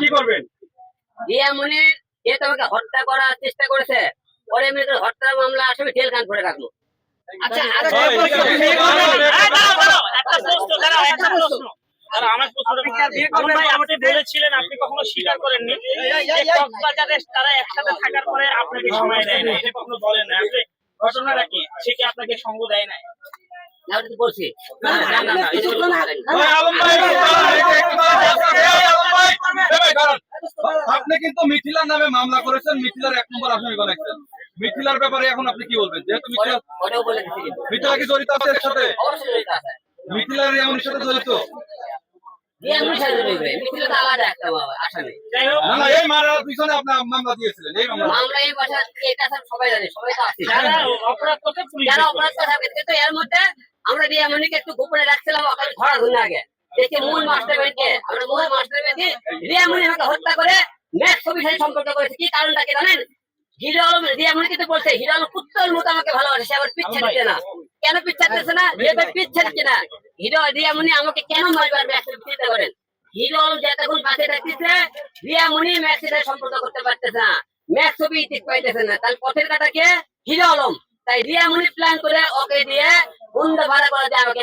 কি করবেন রিয়া এ তোমাকে হত্যা করার চেষ্টা করেছে পরে এমনি করে হত্যা মামলা আসবে জেল খান করে রাখল আচ্ছা একটা প্রশ্ন, আপনি বলেছিলেন আপনি কখনো স্বীকার করেননি তারা একসাথে থাকার পরে আপনাকে সময় দেয় না এটা কখনো বলেন না ঘটনাটা কি সে কি আপনাকে সঙ্গ দেয় না না ওটা তো বলছি না, না, না, না, এটা বলতে পারেনি। ভাই, আলম ভাই, দাঁড়ান, এই যে একটু দাঁড়ান, এই আলম ভাই, এই ভাই, দাঁড়ান। আপনি কিন্তু মিথিলার নামে মামলা করেছেন মিথিলার এক নম্বর আসামি বানাইছেন মিথিলার ব্যাপারে এখন আপনি কি বলবেন যেহেতু মিথিলা কি জড়িত আছে এর সাথে মিথিলার এমন সাথে জড়িত আমরা রিয়া মনিকে একটু গোপনে রাখছিলাম ধরে আগে। দেখে মূল মাস্টার ব্যাংকে আমরা মূল মাস্টার ব্যাংকে রিয়া আমাকে হত্যা করে ম্যাচ ছবির সাথে সম্পর্ক করেছে। কি কারণটা কি জানেন? হিরো আলম রিয়া মনি কিন্তু বলছে হিরো আলম পুত্রের মতো আমাকে ভালোবাসে সে আবার পিচ্ছা দিচ্ছে না। কেন না? পিছাচ্ছে না। হিরো রিয়া মনি আমাকে কেন মারবে ম্যাচ চিন্তা করেন হিরো আলম যতক্ষণ পাশে থাকতেছে মুনি সম্পর্ক করতে পারতেছে না। ম্যাচ ছবি ঠিক পাইতেছে না। তাহলে পথের কাটা কে হিরো আলম। তাই রিয়া মুনি প্ল্যান করে ওকে দিয়ে বন্ধ ভাড়া করে যায় আমাকে